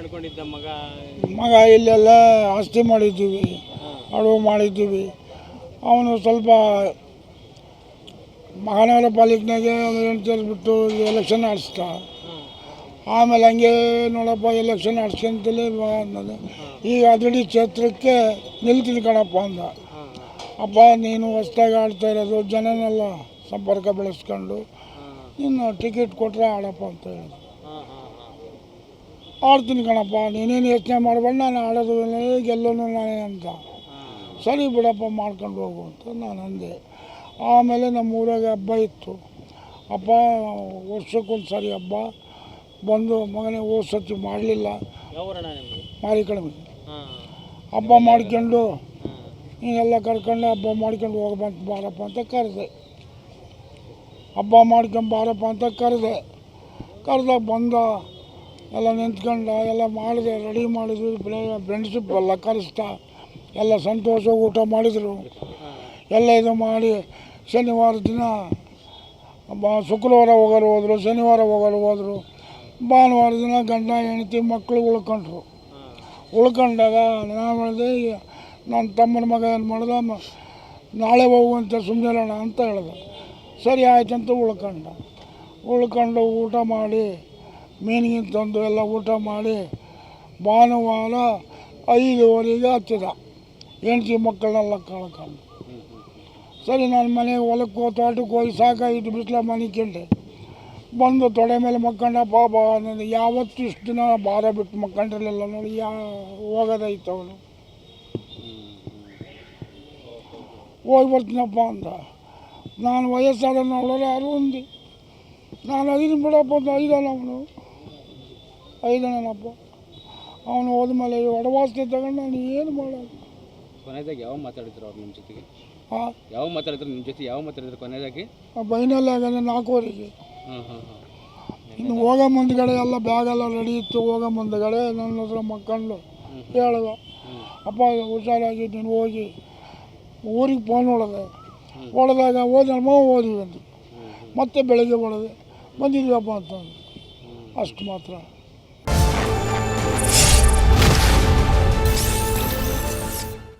ಮಾಡ್ಕೊಂಡಿದ್ದ ಮಗ? ಮಗ ಇಲ್ಲೆಲ್ಲ ಆಸ್ತಿ ಮಾಡಿದ್ದೀವಿ, ಅಡುಗೆ ಮಾಡಿದ್ದೀವಿ. ಅವನು ಸ್ವಲ್ಪ ಮಹಾನಗರ ಪಾಲಿಕೆನಾಗೆ ಬಿಟ್ಟು ಎಲೆಕ್ಷನ್ ಆಡಿಸ್ದ ಆಮೇಲೆ ಹಂಗೆ ನೋಡಪ್ಪ ಎಲೆಕ್ಷನ್ ಆಡ್ಸ್ಕೊಂತಲೇ ಅನ್ನೋದು. ಈಗ ಅದಡಿ ಕ್ಷೇತ್ರಕ್ಕೆ ನಿಲ್ತೀನಿ ಕಣಪ್ಪ ಅಂದ. ಅಪ್ಪ, ನೀನು ಹೊಸ್ದಾಗಿ ಆಡ್ತಾ ಇರೋದು, ಜನನೆಲ್ಲ ಸಂಪರ್ಕ ಬೆಳೆಸ್ಕೊಂಡು ನೀನು ಟಿಕೆಟ್ ಕೊಟ್ಟರೆ ಆಡಪ್ಪ ಅಂತ ಹೇಳಿದ್ರು. ಆಡ್ತೀನಿ ಕಣಪ್ಪ ನೀನೇನು ಯೋಚನೆ ಮಾಡಬೇಡ ನಾನು ಆಡೋದು ಗೆಲ್ಲೋನು ನಾನೇ ಅಂತ. ಸರಿ ಬಿಡಪ್ಪ ಮಾಡ್ಕೊಂಡು ಹೋಗು ಅಂತ ನಾನು ಅಂದೆ. ಆಮೇಲೆ ನಮ್ಮ ಊರಾಗ ಹಬ್ಬ ಇತ್ತು. ಹಬ್ಬ ವರ್ಷಕ್ಕೊಂದು ಸಾರಿ ಹಬ್ಬ. ಬಂದು ಮಗನೇ ಹೋದ ಸತಿ ಮಾಡಲಿಲ್ಲ. ಮಾರಿ ಕಡಿಮೆ ಹಬ್ಬ ಮಾಡ್ಕೊಂಡು ನೀನೆಲ್ಲ ಕರ್ಕೊಂಡು ಹಬ್ಬ ಮಾಡ್ಕೊಂಡು ಹೋಗ್ಬಂತ ಬಾರಪ್ಪ ಅಂತ ಕರೆದೆ. ಹಬ್ಬ ಮಾಡ್ಕೊಂಡು ಬಾರಪ್ಪ ಅಂತ ಕರೆದೆ. ಕರೆದಾಗ ಬಂದ ಎಲ್ಲ ನಿಂತ್ಕೊಂಡು ಎಲ್ಲ ಮಾಡಿದೆ ರೆಡಿ ಮಾಡಿದ್ವಿ. ಫ್ರೆಂಡ್ಶಿಪ್ ಎಲ್ಲ ಕರೆಸ್ತಾ. ಎಲ್ಲ ಸಂತೋಷ, ಊಟ ಮಾಡಿದರು. ಎಲ್ಲ ಇದು ಮಾಡಿ ಶನಿವಾರ ದಿನ ಶುಕ್ರವಾರ ಹೋಗೋರು ಹೋದರು, ಶನಿವಾರ ಹೋಗೋರು ಹೋದರು. ಭಾನುವಾರ ದಿನ ಗಂಡ, ಹೆಂಡತಿ, ಮಕ್ಕಳು ಉಳ್ಕೊಂಡ್ರು. ಉಳ್ಕೊಂಡಾಗ ನಾನು ಹೇಳಿದೆ, ನನ್ನ ತಮ್ಮನ ಮಗ ಏನು ಮಾಡ್ದ? ನಾಳೆ ಹೋಗುವಂತೆ ಸುಮ್ಮನೆ ಅಂತ ಹೇಳ್ದೆ. ಸರಿ ಆಯ್ತು ಅಂತ ಉಳ್ಕೊಂಡ. ಉಳ್ಕೊಂಡು ಊಟ ಮಾಡಿ ಮೀನಿಗೆ ತಂದು ಎಲ್ಲ ಊಟ ಮಾಡಿ ಭಾನುವಾರ ಐದುವರೆಗೆ ಹತ್ತಿದ ಹೆಂಡತಿ ಮಕ್ಕಳನ್ನೆಲ್ಲ ಕಳ್ಕೊಂಡು. ಸರಿ, ನಾನು ಮನೆ ಹೊಲಕ್ಕೆ ತೋಟಕ್ಕೆ ಹೋಗಿ ಸಾಕಾಗಿತ್ತು ಬಿಸಿಲ ಮನಿಕೊಂಡೆ ಬಂದು ತೊಡೆ ಮೇಲೆ ಮಕ್ಕಂಡ, ಬಾಬಾ ನಾನು ಯಾವತ್ತು ಇಷ್ಟು ದಿನ ಭಾರ ಬಿಟ್ಟು ಮಕ್ಕಂಡಿರಲಿಲ್ಲ ನೋಡಿ, ಯಾ ಹೋಗೋದೈತೆ ಅವನು. ಹೋಗಿ ಬರ್ತೀನಪ್ಪ ಅಂದ. ನಾನು ವಯಸ್ಸಾದ ನೋಡೋರು ಯಾರು ಅಂದು ನಾನು ಐದು ಬಿಡಪ್ಪ ಅಂತ ಐದಲ್ಲ ಅವನು. ಐದನಪ್ಪ ಅವನು ಹೋದ್ಮೇಲೆ ಮೇಲೆ ಒಡವಾಸ್ತೆ ತಗೊಂಡು ನಾನು ಏನು ಮಾಡೋದು? ಕೊನೆಯದಾಗಿ ಯಾವ ಮಾತಾಡಿದ್ರು ಅವ್ರು ನಿಮ್ಮ ಜೊತೆಗೆ? ಹಾಂ ಯಾವ ಮಾತಾಡಿದ್ರು ನಿಮ್ಮ ಜೊತೆ? ಯಾವ ಮಾತಾಡಿದ್ರು ಕೊನೆಯದಾಗಿ? ಬೈನಲ್ಲಿ ಆಗಂದ್ರೆ ನಾಲ್ಕೂವರೆಗೆ. ಹಾಂ ಹಾಂ ಹಾಂ ಇನ್ನು ಹೋಗೋ ಮುಂದ್ಗಡೆ ಎಲ್ಲ ಬ್ಯಾಗೆಲ್ಲ ರೆಡಿ ಇತ್ತು. ಹೋಗೋ ಮುಂದ್ಗಡೆ ನನ್ನ ಹತ್ರ ಮಕ್ಕಂಡು ಹೇಳ್ದ ಅಪ್ಪ ಹುಷಾರಾಗಿ ನೀನು ಹೋಗಿ. ಊರಿಗೆ ಫೋನ್ ಹೊಡೆದೆ. ಹೊಡೆದಾಗ ಹೋದಮ್ಮ ಓದಿವಿ ಅಂತ ಮತ್ತೆ ಬೆಳಗ್ಗೆ ಹೊಡೆದೆ. ಬಂದಿದ್ವಪ್ಪ ಅಂತಂದು ಅಷ್ಟು ಮಾತ್ರ.